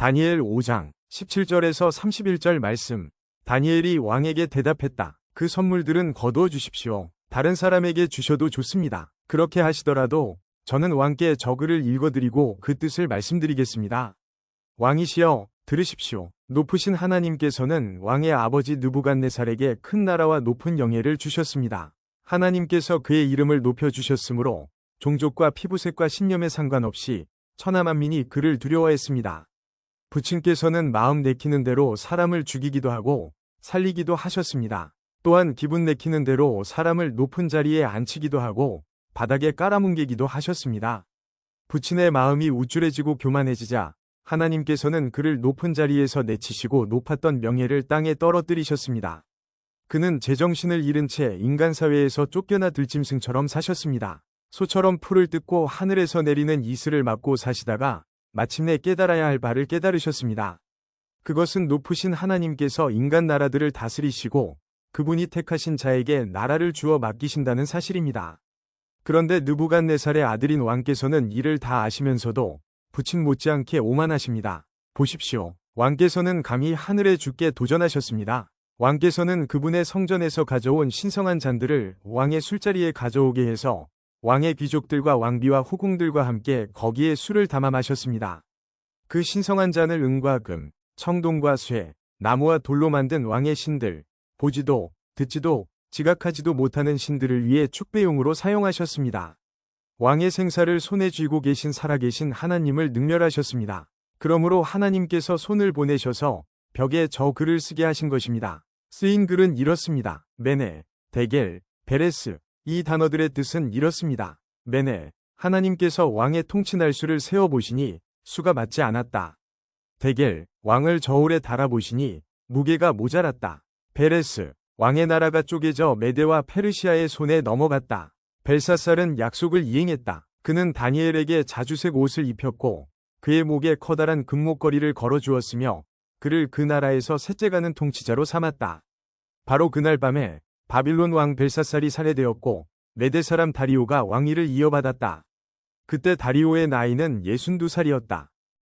다니엘 5장 17절에서 31절 말씀. 다니엘이 왕에게 대답했다. 그 선물들은 거두어 주십시오. 다른 사람에게 주셔도 좋습니다. 그렇게 하시더라도 저는 왕께 저글을 읽어드리고 그 뜻을 말씀드리겠습니다. 왕이시여 들으십시오. 높으신 하나님께서는 왕의 아버지 느부갓네살에게 큰 나라와 높은 영예를 주셨습니다. 하나님께서 그의 이름을 높여주셨으므로 종족과 피부색과 신념에 상관없이 천하만민이 그를 두려워했습니다. 부친께서는 마음 내키는 대로 사람을 죽이기도 하고 살리기도 하셨습니다. 또한 기분 내키는 대로 사람을 높은 자리에 앉히기도 하고 바닥에 깔아뭉개기도 하셨습니다. 부친의 마음이 우쭐해지고 교만해지자 하나님께서는 그를 높은 자리에서 내치시고 높았던 명예를 땅에 떨어뜨리셨습니다. 그는 제정신을 잃은 채 인간 사회에서 쫓겨나 들짐승처럼 사셨습니다. 소처럼 풀을 뜯고 하늘에서 내리는 이슬을 맞고 사시다가 마침내 깨달아야 할 바를 깨달으셨습니다. 그것은 높으신 하나님께서 인간 나라들을 다스리시고 그분이 택하신 자에게 나라를 주어 맡기신다는 사실입니다. 그런데 느부갓네살의 아들인 왕께서는 이를 다 아시면서도 부친 못지않게 오만하십니다. 보십시오. 왕께서는 감히 하늘의 주께 도전하셨습니다. 왕께서는 그분의 성전에서 가져온 신성한 잔들을 왕의 술자리에 가져오게 해서 왕의 귀족들과 왕비와 후궁들과 함께 거기에 술을 담아 마셨습니다. 그 신성한 잔을 은과 금, 청동과 쇠, 나무와 돌로 만든 왕의 신들, 보지도, 듣지도, 지각하지도 못하는 신들을 위해 축배용으로 사용하셨습니다. 왕의 생사를 손에 쥐고 계신 살아계신 하나님을 능멸하셨습니다. 그러므로 하나님께서 손을 보내셔서 벽에 저 글을 쓰게 하신 것입니다. 쓰인 글은 이렇습니다. 메네, 데겔, 베레스. 이 단어들의 뜻은 이렇습니다. 메네, 하나님께서 왕의 통치 날수를 세어보시니 수가 맞지 않았다. 데겔, 왕을 저울에 달아보시니 무게가 모자랐다. 베레스, 왕의 나라가 쪼개져 메데와 페르시아의 손에 넘어갔다. 벨사살은 약속을 이행했다. 그는 다니엘에게 자주색 옷을 입혔고 그의 목에 커다란 금목걸이를 걸어주었으며 그를 그 나라에서 셋째 가는 통치자로 삼았다. 바로 그날 밤에 바빌론 왕 벨사살이 살해되었고 메데 사람 다리오가 왕위를 이어받았다. 그때 다리오의 나이는 62살이었다.